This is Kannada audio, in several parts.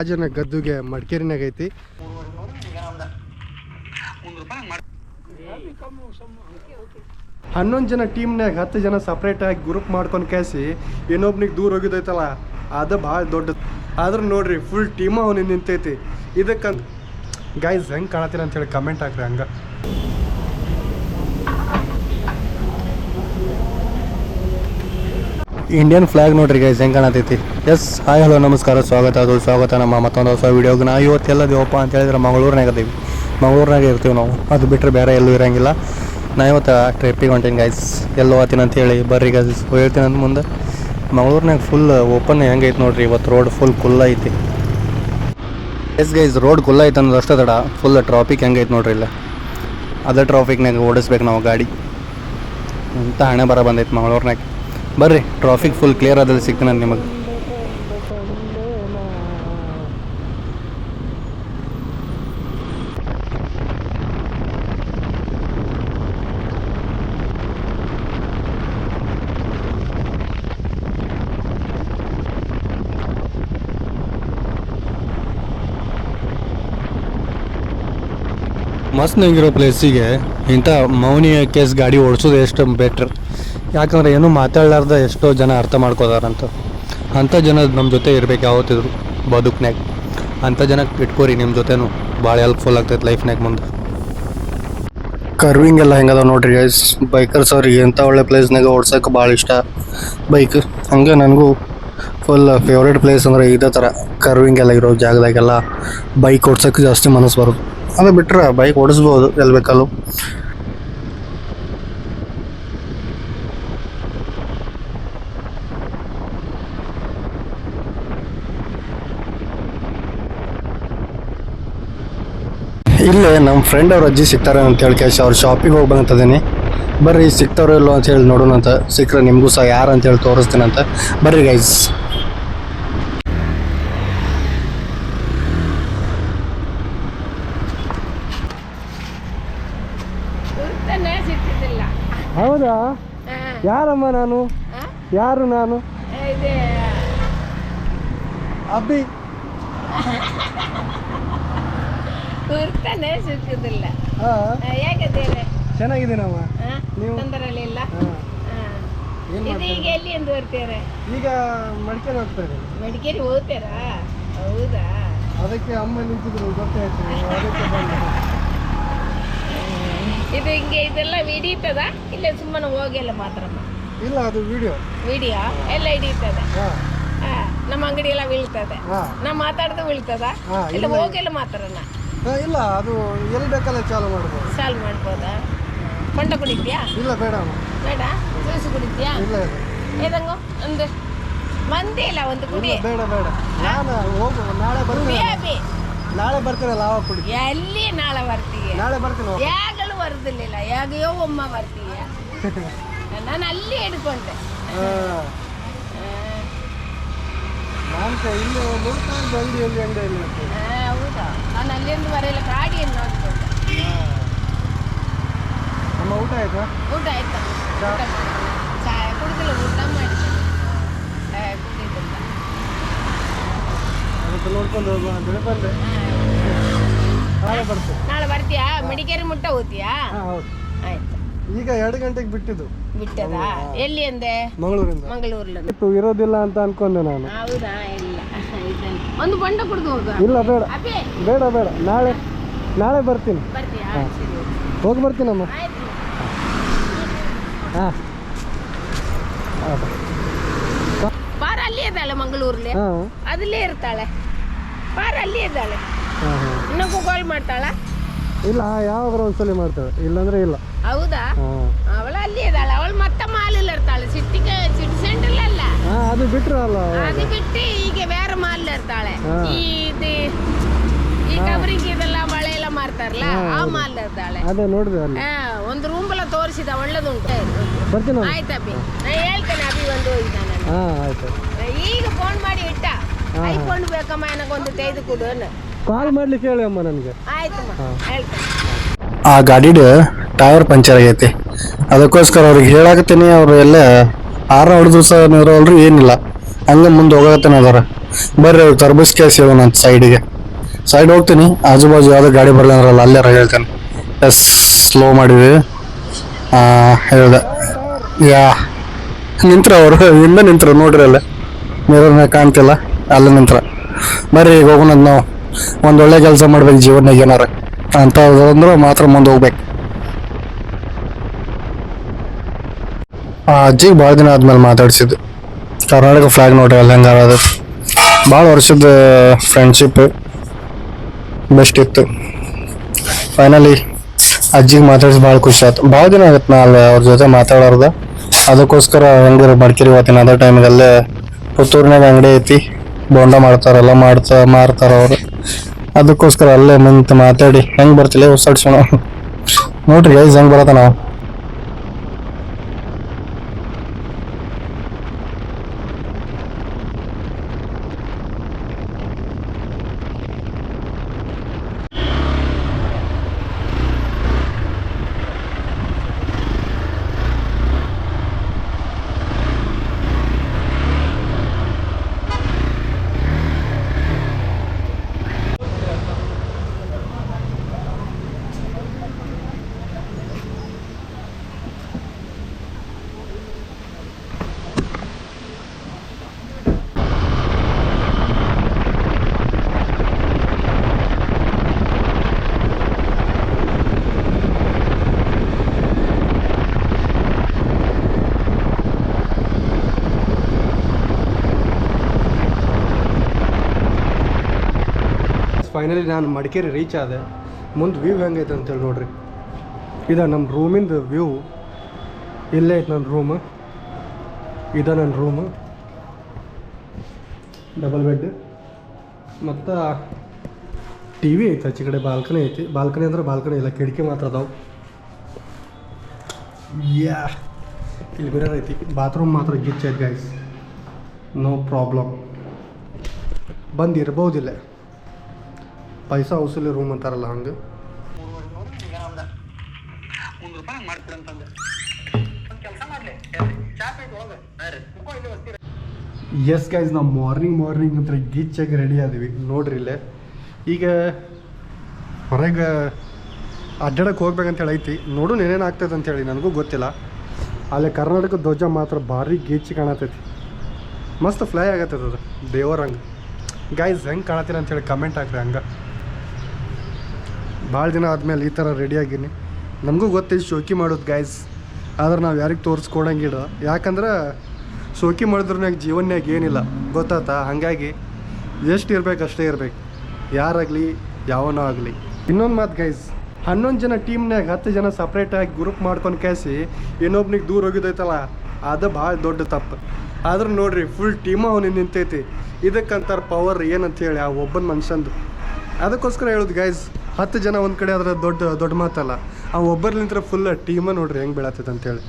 ರಾಜನ ಗದ್ದುಗೆ ಮಡಿಕೇರಿನಾಗ ಐತಿ. ಹನ್ನೊಂದು ಜನ ಟೀಮ್ನಾಗ ಹತ್ತು ಜನ ಸಪ್ರೇಟ್ ಆಗಿ ಗ್ರೂಪ್ ಮಾಡ್ಕೊಂಡು ಕೇಸಿ ಇನ್ನೊಬ್ನಿಗೆ ದೂರ ಹೋಗಿದೈತಲ್ಲ ಅದು ಭಾಳ ದೊಡ್ಡದು ಆದ್ರೆ ನೋಡ್ರಿ ಫುಲ್ ಟೀಮ್ ಅವನಿಗೆ ನಿಂತೈತಿ. ಇದಕ್ಕಂತ ಗೈಸ್ ಹೆಂಗೆ ಅಂತ ಹೇಳಿ ಕಮೆಂಟ್ ಹಾಕ್ರಿ ಹಂಗೆ. ಇಂಡಿಯನ್ ಫ್ಲಾಗ್ ನೋಡ್ರಿ ಗೈಸ್ ಹೆಂಗೆ ಕಾಣತೈತಿ? ಎಸ್ ಹಾಯ್ ಹಲೋ ನಮಸ್ಕಾರ, ಸ್ವಾಗತ, ಅದು ಸ್ವಾಗತ ನಮ್ಮ ಮತ್ತೊಂದು ಹೊಸ ವೀಡಿಯೋಗೆ ನಾವು ಇವತ್ತೆಲ್ಲ ದೇವಪ್ಪ ಅಂತ ಹೇಳಿದ್ರೆ ಮಂಗಳೂರಿನಾಗ ಅದೀವಿ ಮಂಗಳೂರಿನಾಗ ಇರ್ತೀವಿ ನಾವು. ಅದು ಬಿಟ್ಟರೆ ಬೇರೆ ಎಲ್ಲೂ ಇರೋಂಗಿಲ್ಲ. ನಾ ಇವತ್ತು ಟ್ರಿಪ್ಪಿಗೆ ಹೊಂಟೀನಿ ಗೈಸ್ ಎಲ್ಲೋ ಹೋಗ್ತೀನಿ ಅಂತ ಹೇಳಿ. ಬರ್ರಿ ಗೈಸ್ ಹೇಳ್ತೀನಿ ಅಂದ ಮುಂದೆ. ಮಂಗಳೂರಿನಾಗ ಫುಲ್ ಓಪನ್ ಹೆಂಗೈತೆ ನೋಡ್ರಿ, ಇವತ್ತು ರೋಡ್ ಫುಲ್ ಕುಲ್ಲ ಐತಿ. ಎಸ್ ಗೈಸ್ ರೋಡ್ ಕುಲ್ಲ ಐತೆ ಅನ್ನೋದು ಅಷ್ಟೇ ತಡ ಫುಲ್ ಟ್ರಾಫಿಕ್ ಹೆಂಗೈತೆ ನೋಡ್ರಿ ಇಲ್ಲ. ಅದೇ ಟ್ರಾಫಿಕ್ನಾಗ ಓಡಿಸ್ಬೇಕು ನಾವು ಗಾಡಿ. ಅಂತ ಹಣೆ ಬರ ಬಂದೈತೆ ಮಂಗಳೂರಿನಾಗ. ಬರ್ರಿ ಟ್ರಾಫಿಕ್ ಫುಲ್ ಕ್ಲಿಯರ್ ಆದಲ್ಲಿ ಸಿಗ್ತೀನಿ ನಿಮಗೆ. ಮಸ್ತ್ ನಂಗಿರೋ ಪ್ಲೇಸಿಗೆ ಇಂಥ ಮೌನಿಯ ಕೇಸ್ ಗಾಡಿ ಓಡಿಸೋದು ಎಷ್ಟು ಬೆಟ್ರ್ ಯಾಕಂದ್ರೆ ಏನೂ ಮಾತಾಡಲಾರ್ದ ಎಷ್ಟೋ ಜನ ಅರ್ಥ ಮಾಡ್ಕೋದಾರಂತ ಅಂಥ ಜನ ನಮ್ಮ ಜೊತೆ ಇರ್ಬೇಕು ಯಾವತ್ತಿದ್ರು, ಬದುಕ್ನ್ಯಾಗ. ಅಂಥ ಜನ ಇಟ್ಕೋರಿ ನಿಮ್ಮ ಜೊತೆನೂ. ಭಾಳ ಹೆಲ್ಪ್ಫುಲ್ ಆಗ್ತೈತೆ ಲೈಫ್ನಾಗ ಮುಂದೆ. ಕರ್ವಿಂಗ್ ಎಲ್ಲ ಹೆಂಗದ ನೋಡ್ರಿ ಗೈಸ್ ಬೈಕರ್ಸ್ ಅವ್ರಿಗೆ ಎಂಥ ಒಳ್ಳೆ ಪ್ಲೇಸ್ನಾಗ ಓಡ್ಸೋಕೆ ಭಾಳ ಇಷ್ಟ. ಬೈಕ್ ಹಂಗೆ ನನಗೂ ಫುಲ್ ಫೇವ್ರೇಟ್ ಪ್ಲೇಸ್ ಅಂದರೆ ಇದೇ ಥರ. ಕರ್ವಿಂಗ್ ಎಲ್ಲ ಇರೋ ಜಾಗದಾಗೆಲ್ಲ ಬೈಕ್ ಓಡ್ಸೋಕೆ ಜಾಸ್ತಿ ಮನಸ್ಸು ಬರೋದು. ಅದು ಬಿಟ್ಟರೆ ಬೈಕ್ ಓಡಿಸ್ಬೋದು ಎಲ್ಲಿ ಬೇಕಲ್ಲೂ ಇಲ್ಲೇ ನಮ್ಮ ಫ್ರೆಂಡ್ ಅವ್ರ ಅಜ್ಜಿ ಸಿಗ್ತಾರೆ ಅಂತ ಹೇಳಿ ಕೇಳಿ ಅವ್ರ ಶಾಪಿಗೆ ಹೋಗಿ ಬಂದಿದ್ದೀನಿ ಬರ್ರಿ ಸಿಗ್ತಾರೋ ಇಲ್ಲೋ ಅಂತ ಹೇಳಿ ನೋಡೋಣ ಅಂತ. ಸಿಕ್ಕರೆ ನಿಮಗೂ ಸಹ ಯಾರು ಅಂತ ಹೇಳಿ ತೋರಿಸ್ತೀನಿ ಅಂತ. ಬರ್ರಿ ಗೈಸ್ ಗುರ್ತನೇ ಸಿಕ್ಕಿದ್ದಿಲ್ಲ ಹೌದಾ? ಯಾರಮ್ಮ ನಾನು? ಯಾರು ನಾನು? ಅಬ್ಬಿ. ಗುರ್ತನೇ ಹಾ. ಹಾ, ಹೇಗಿದ್ದೀರಿ? ಚೆನ್ನಾಗಿದ್ದೀನಮ್ಮ? ನೀವು? ತೊಂದರೆಲಿಲ್ಲ ಇದು ಈಗ ಎಲ್ಲಿ ಎಂದು ಬರ್ತೀರ ಈಗ ಮಡಿಕೇರಿ ಹೋಗ್ತಾ ಇದ್ದೀನಿ. ಮಡಿಕೇರಿ ಹೋಗ್ತೀರಾ? ಹೌದಾ? ಅದಕ್ಕೆ ಅಮ್ಮ ನಿಂತಿದ್ರು ಗೊತ್ತಾಯ್ತು. ಅದಕ್ಕೆ ಬಂದೆ. ಇದು ಹಿಂಗೆ ಇದೆಲ್ಲ ಹಿಡಿತದ ಇಲ್ಲ ಸುಮ್ಮನೆ ಹೋಗಿಲ್ಲ ಮಾತ್ರ ಇಲ್ಲ ಅದು ವಿಡಿಯೋ? ವಿಡಿಯೋ ಎಲ್ಲ ಹಿಡಿತದ ನಮ್ಮ ಅಂಗಡಿ ಎಲ್ಲ ಬೀಳ್ತದೆ. ನಾ ಮಾತಾಡ್ದು ಬೀಳ್ತದ? ಇಲ್ಲ. ಹೋಗಿಲ್ಲ ಮಾತ್ರನ? ಇಲ್ಲ ಅದು ಎಲ್ಲಿ ಬೇಕಲ್ಲ ಚಾಲು ಮಾಡ್ಬೋದು. ಚಾಲು ಮಾಡ್ಬೋದಾ? ಕೊಂಡ ಕುಡಿದ್ಯಾ? ಇಲ್ಲ ಬೇಡ. ಬೇಡ? ಜ್ಯೂಸ್ ಕುಡಿದ್ಯಾ? ಇಲ್ಲ ಏದಂಗು? ಒಂದು ಮಂದಿ ಇಲ್ಲ ಒಂದು ಕುಡಿ. ಬೇಡ ಬೇಡ. ನಾನು ಹೋಗು ನಾಳೆ ಬರ್ತೀನಿ. ನಾಳೆ ಬರ್ತೀನಲ್ಲ ಆವಾಗ ಕುಡಿ ಎಲ್ಲಿ ನಾಳೆ ಬರ್ತೀಯಾ? ನಾಳೆ ಬರ್ತೀನಿ ಬರುದಿಲ್ಲ ಯಾಗಯೋ ಒಮ್ಮ ಬರ್ತೀಯ. ನಾನು ಅಲ್ಲಿ ಹಿಡ್ಕೊಂಡೆ. ನಾನು ಇಲ್ಲಿ ಅಂಗಡಿಯಲ್ಲಿ ಅಂಗಡಿಯಲ್ಲಿ ಅಂತ. ಆ, ಹೌದಾ? ನಾನು ಅಲ್ಲಿಂದ ಬರೆಯಲ್ಲ ಗಾಡಿಯನ್ನು ನೋಡ್ಕೊಂಡೆ. ನಮ್ಮ ಊಟ ಆಯ್ತಾ? ಊಟ ಆಯ್ತಾ? ಚಾ? ಊಟ ಚಾಯ ಕುಡಿದಿಲ್ಲ ಊಟ ಮಾಡಿದೆ. ಆ, ಕುಡಿದಿಲ್ಲ ಅದಕ್ಕೆ ನೋಡ್ಕೊಂಡು ಹೋಗುವ ಅಂತೇಳಿ ಬಂದೆ. ನಾಳೆ ಬರ್ತೀನಿ ನಾಳೆ ಬರ್ತೀಯಾ? ಮಡಿಕೇರಿ ಮುಟ್ಟ ಹೋಗ್ತೀಯಾ? ಹೌದು. ಆಯ್ತು. ಈಗ ಎರಡು ಗಂಟೆಗೆ ಬಿಟ್ಟಿದ್ದು. ಬಿಟ್ಟದಾ? ಎಲ್ಲಿ ಅಂದೆ? ಮಂಗಳೂರಿಂದ. ಇತ್ತು ಇರೋದಿಲ್ಲ ಅಂತ ಅನ್ಕೊಂಡೆ ನಾನು. ಹೌದಾ? ಇಲ್ಲ. ಒಂದು ಬಂಡ ಕುಡ್ದು ಹೋಗ ಇಲ್ಲ ಬೇಡ. ಬೇಡ ಬೇಡ. ನಾಳೆ ನಾಳೆ ಬರ್ತೀನಿ. ಹೋಗಿ ಬರ್ತೀನಮ್ಮ. ಹಾಂ. ಪಾರ ಅಲ್ಲಿ ಇದ್ದಾಳೆ ಮಂಗಳೂರಲ್ಲಿ ಅದಲ್ಲೇ ಇರ್ತಾಳೆ. ಪಾರ ಅಲ್ಲಿ ಇದ್ದಾಳೆ. ಹಾಂ ಹಾಂ. ಇನ್ನೊಬ್ಬ ಕಾಲ್ ಮಾಡ್ತಾಳ? ಇಲ್ಲ ಯಾವಾಗ ಒಂದ್ಸಲಿ ಇಲ್ಲ ಇಲ್ಲಾಂದ್ರೆ ಇಲ್ಲ. ಹೌದಾ? ಹಾಂ. ಅವಳು ಅಲ್ಲಿ ಇದ್ದಾಳೆ. ಅವಳು ಮತ್ತೆ ಮಾಲಲ್ಲಿ ಇರ್ತಾಳೆ. ಸಿಟಿಗೆ ಸಿಟಿ ಸೆಂಟರ್ ಅಲ್ಲ ಹಾಂ ಅದು ಬಿಟ್ರೆ ಅಲ್ಲ ಅದು ಬಿಟ್ಟು ಈಗ ಬೇರೆ ಮಾಲ್ ಇರ್ತಾಳೆ. ಈ ಇದು ಈ ಕಬರಿಗೆ ಇದೆಲ್ಲ ಮಳೆ ಎಲ್ಲ ಮಾರ್ತಾರಲ್ಲ ಆ ಮಾಲ್ ಇರ್ತಾಳೆ. ಅದೇ ನೋಡಿದೆ ಅಲ್ಲಿ. ಹಾ, ಒಂದು ರೂಮ್ ಎಲ್ಲ ತೋರಿಸಿದ ಒಳ್ಳೇದುಂಟು. ಬರ್ತೀನಿ ಆಯ್ತು ಅಭಿ. ನಾ ಹೇಳ್ತೇನೆ ಅಭಿ ಒಂದು ಹೋಗಿದ್ದಾನೆ ಹಾಂ ಆಯ್ತು. ಈಗ ಫೋನ್ ಮಾಡಿ ಇಟ್ಟ. ಐಫೋನ್ ಬೇಕಮ್ಮ ನನಗೊಂದು ತೆಗೆದು ಕೊಡು. ಕಾಲ್ ಮಾಡ್ಲಿಕ್ಕೆ ಹೇಳಿ ಅಮ್ಮ ನನಗೆ. ಆಯ್ತಮ್ಮ ಹೇಳ್ತೇನೆ. ಆ ಗಾಡಿದು ಟೈರ್ ಪಂಚರ್ ಆಗೈತಿ. ಅದಕ್ಕೋಸ್ಕರ ಅವ್ರಿಗೆ ಹೇಳಾಕತ್ತೀನಿ ಅವ್ರು ಎಲ್ಲ ಆರ ಹೊಡೆದ್ರು ಸಹ ನಿರೋಲ್ರಿ ಏನಿಲ್ಲ. ಹಂಗೆ ಮುಂದೆ ಹೋಗತ್ತೇನೆ ಅದಾರ ಬರ್ರಿ ತರ್ಬಸ್ ಕೇಸ್ ಹೇಳೋಣ ಅಂತ ಸೈಡಿಗೆ ಸೈಡ್ ಹೋಗ್ತೀನಿ ಆಜು ಬಾಜು ಯಾವುದೋ ಗಾಡಿ ಬರಲ್ಲ ಅಂದ್ರಲ್ಲ ಅಲ್ಲೇ ಹೇಳ್ತೇನೆ. ಎಸ್ ಸ್ಲೋ ಮಾಡಿದ್ವಿ ಹೇಳ್ದೆ. ಯಾ ನಿಂತ್ರ ಅವರು ಹಿಂದೆ ನಿಂತ್ರ ನೋಡ್ರಿ ಅಲ್ಲೇ ಮಿರರ್ನಾಗ ಕಾಣ್ತಿಲ್ಲ. ಅಲ್ಲೇ ನಂತರ. ಬರ್ರಿ, ಈಗ ಹೋಗೋಣ ನಾವು. ಒಂದು ಒಳ್ಳೆ ಕೆಲಸ ಮಾಡ್ಬೇಕು ಜೀವನದಾಗ ಏನಾರ. ಅಂತ ಅಂದ್ರೆ ಮಾತ್ರ ಮುಂದೆ ಹೋಗ್ಬೇಕು. ಆ ಅಜ್ಜಿಗೆ ಭಾಳ ದಿನ ಆದ್ಮೇಲೆ ಮಾತಾಡ್ಸಿದ್ದು. ಕರ್ನಾಟಕ ಫ್ಲಾಗ್ ನೋಡ್ರಿ, ಅಲ್ಲಿ ಅದು ಭಾಳ ವರ್ಷದ ಫ್ರೆಂಡ್ಶಿಪ್ ಬೆಸ್ಟ್ ಇತ್ತು. ಫೈನಲಿ ಅಜ್ಜಿಗೆ ಮಾತಾಡಿಸಿ ಭಾಳ ಖುಷಿ ಆಯ್ತು. ಭಾಳ ದಿನ ಆಗತ್ತೆ ನಾ ಅಲ್ಲಿ ಅವ್ರ ಜೊತೆ ಮಾತಾಡೋರ್ದ. ಅದಕ್ಕೋಸ್ಕರ ಹೆಂಗಾರ ಮಡ್ಕೇರಿ ಇವತ್ತಿನ ಅದೇ ಟೈಮಿಗೆ ಅಲ್ಲೇ ಪುತ್ತೂರಿನಾಗ ಅಂಗಡಿ ಐತಿ. ಬೋಂಡ ಮಾಡ್ತಾರಲ್ಲ ಮಾಡ್ತಾ, ಮಾರ್ತಾರ ಅವರು. ಅದಕ್ಕೋಸ್ಕರ ಅಲ್ಲೇ ನಿಂತು ಮಾತಾಡಿ. ಹೆಂಗೆ ಬರ್ತಿಲ್ಲ ಉಸಾಡ್ಸೋಣ ನೋಡ್ರಿ ಗೈಸ್ ಹೆಂಗೆ ಬರತ್ತ ನಾವು. ಫೈನಲಿ ನಾನು ಮಡಿಕೇರಿ ರೀಚ್ ಆದೆ. ಮುಂದೆ ವ್ಯೂ ಹೆಂಗೈತೆ ಅಂತೇಳಿ ನೋಡ್ರಿ. ಇದು ನಮ್ಮ ರೂಮಿಂದ ವ್ಯೂ ಇಲ್ಲೇ ಐತೆ ನನ್ನ ರೂಮ್ ಇದ ನನ್ನ ರೂಮ್ ಡಬಲ್ ಬೆಡ್ ಮತ್ತು ಟಿ ವಿ ಐತೆ ಆಚೆ ಕಡೆ ಬಾಲ್ಕನಿ ಐತಿ. ಬಾಲ್ಕನಿ ಅಂದ್ರೆ ಬಾಲ್ಕನಿ ಇಲ್ಲ, ಕಿಟಕಿ ಮಾತ್ರ ಅದಾವೆ. ಯಾ, ಇಲ್ಲಿ ಮಿರರ್ ಐತಿ. ಬಾತ್ರೂಮ್ ಮಾತ್ರ ಗಿಚ್ ಐತೆ ಗೈಸ್ ನೋ ಪ್ರಾಬ್ಲಮ್ ಬಂದಿರ್ಬೋದಿಲ್ಲ. ಪೈಸಾ ವಸೂಲಿ ರೂಮ್ ಅಂತಾರಲ್ಲ ಹಂಗೆ. ಎಸ್ ಗೈಸ್ ನಾವು ಮಾರ್ನಿಂಗ್ ಮಾರ್ನಿಂಗ್ ಅಂತ ಗೀಚಾಗಿ ರೆಡಿ ಆದ್ವಿ. ನೋಡ್ರಿ ಇಲ್ಲೇ. ಈಗ ಹೊರಗೆ ಅಡ್ಡಾಡಕ್ಕೆ ಹೋಗ್ಬೇಕಂತ ಹೇಳಿ ಐತಿ. ನೋಡು ಏನೇನು ಆಗ್ತೈತೆ ಅಂತೇಳಿ ನನಗೂ ಗೊತ್ತಿಲ್ಲ. ಅಲ್ಲೇ ಕರ್ನಾಟಕ ಧ್ವಜ ಮಾತ್ರ ಭಾರಿ ಗೀಚಿ ಕಾಣತೈತಿ. ಮಸ್ತ್ ಫ್ಲೈ ಆಗತ್ತದ ಅದು. ದೇವರ ಹಂಗೆ ಗೈಸ್ ಹೆಂಗೆ ಕಾಣತ್ತೀರ ಅಂತೇಳಿ ಕಮೆಂಟ್ ಹಾಕ್ರಿ ಹಂಗೆ. ಭಾಳ ದಿನ ಆದಮೇಲೆ ಈ ಥರ ರೆಡಿಯಾಗಿನಿ ನಮಗೂ ಗೊತ್ತೈತಿ ಶೋಕಿ ಮಾಡೋದು ಗೈಸ್ ಆದ್ರೆ ನಾವು ಯಾರಿಗೆ ತೋರಿಸ್ಕೊಡಂಗಿಲ್ಲ. ಯಾಕಂದ್ರೆ ಶೋಕಿ ಮಾಡಿದ್ರನ್ಯಾಗ ಜೀವನ್ಯಾಗ ಏನಿಲ್ಲ. ಗೊತ್ತಾತಾ ಹಾಗಾಗಿ ಎಷ್ಟು ಇರ್ಬೇಕು ಅಷ್ಟೇ ಇರ್ಬೇಕು. ಯಾರಾಗಲಿ, ಯಾವನೋ ಆಗಲಿ. ಇನ್ನೊಂದು ಮಾತು ಗೈಸ್ ಹನ್ನೊಂದು ಜನ ಟೀಮ್ನಾಗ ಹತ್ತು ಜನ ಸಪ್ರೇಟಾಗಿ ಗ್ರೂಪ್ ಮಾಡ್ಕೊಂಡು ಕೇಸಿ ಇನ್ನೊಬ್ನಿಗೆ ದೂರ ಹೋಗಿದೈತಲ್ಲ ಅದು ಭಾಳ ದೊಡ್ಡ ತಪ್ಪು. ಆದ್ರೆ ನೋಡ್ರಿ ಫುಲ್ ಟೀಮ್ ಅವನಿಗೆ ನಿಂತೈತಿ. ಇದಕ್ಕಂತಾರ ಪವರ್ ಏನಂತ ಹೇಳಿ ಆ ಒಬ್ಬನ ಮನುಷ್ಯಂದು. ಅದಕ್ಕೋಸ್ಕರ ಹೇಳೋದು ಗೈಸ್ ಹತ್ತು ಜನ ಒಂದು ಕಡೆ ಆದ್ರೆ ದೊಡ್ಡ ದೊಡ್ಡ ಮಾತಲ್ಲ. ಆ ಒಬ್ಬರ್ಲಿಂತ್ರ ಫುಲ್ ಟೀಮ ನೋಡ್ರಿ ಹೆಂಗೆ ಬೀಳತ್ತೈತೆ ಅಂತೇಳಿ.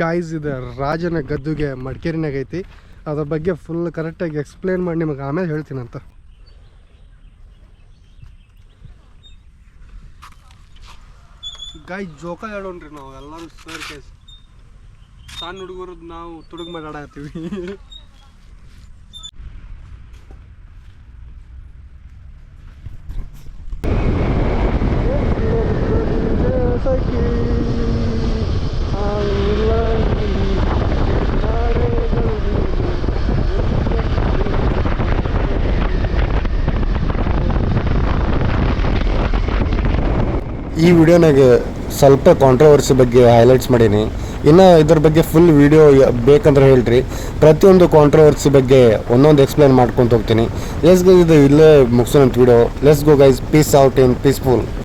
ಗಾಯ್ಸ್ ಇದು ರಾಜನ ಗದ್ದುಗೆ ಮಡಿಕೇರಿನಾಗೈತಿ ಅದ್ರ ಬಗ್ಗೆ ಫುಲ್ ಕರೆಕ್ಟಾಗಿ ಎಕ್ಸ್ಪ್ಲೇನ್ ಮಾಡಿ ನಿಮಗೆ ಆಮೇಲೆ ಹೇಳ್ತೀನಂತ. ಗಾಯ್ ಜೋಕ ಹೇಳೋಣ್ರಿ ನಾವು ಎಲ್ಲರೂ ಸೇರ್ಕೇಸ್ ಸಣ್ಣ ಹುಡುಗರದ್ದು ನಾವು ತುಡುಗ್ ಮಾತಾಡತ್ತೀವಿ ಈ ವಿಡಿಯೋನಾಗ ಸ್ವಲ್ಪ ಕಾಂಟ್ರವರ್ಸಿ ಬಗ್ಗೆ ಹೈಲೈಟ್ಸ್ ಮಾಡೀನಿ. ಇನ್ನು ಇದ್ರ ಬಗ್ಗೆ ಫುಲ್ ವಿಡಿಯೋ ಬೇಕಂದ್ರೆ ಹೇಳ್ರಿ. ಪ್ರತಿಯೊಂದು ಕಾಂಟ್ರವರ್ಸಿ ಬಗ್ಗೆ ಒಂದೊಂದು ಎಕ್ಸ್ಪ್ಲೈನ್ ಮಾಡ್ಕೊತ ಹೋಗ್ತೀನಿ. ಗೋ ಇದು ಇಲ್ಲೇ ಮುಗಿಸೋಣ video let's go guys peace out in peaceful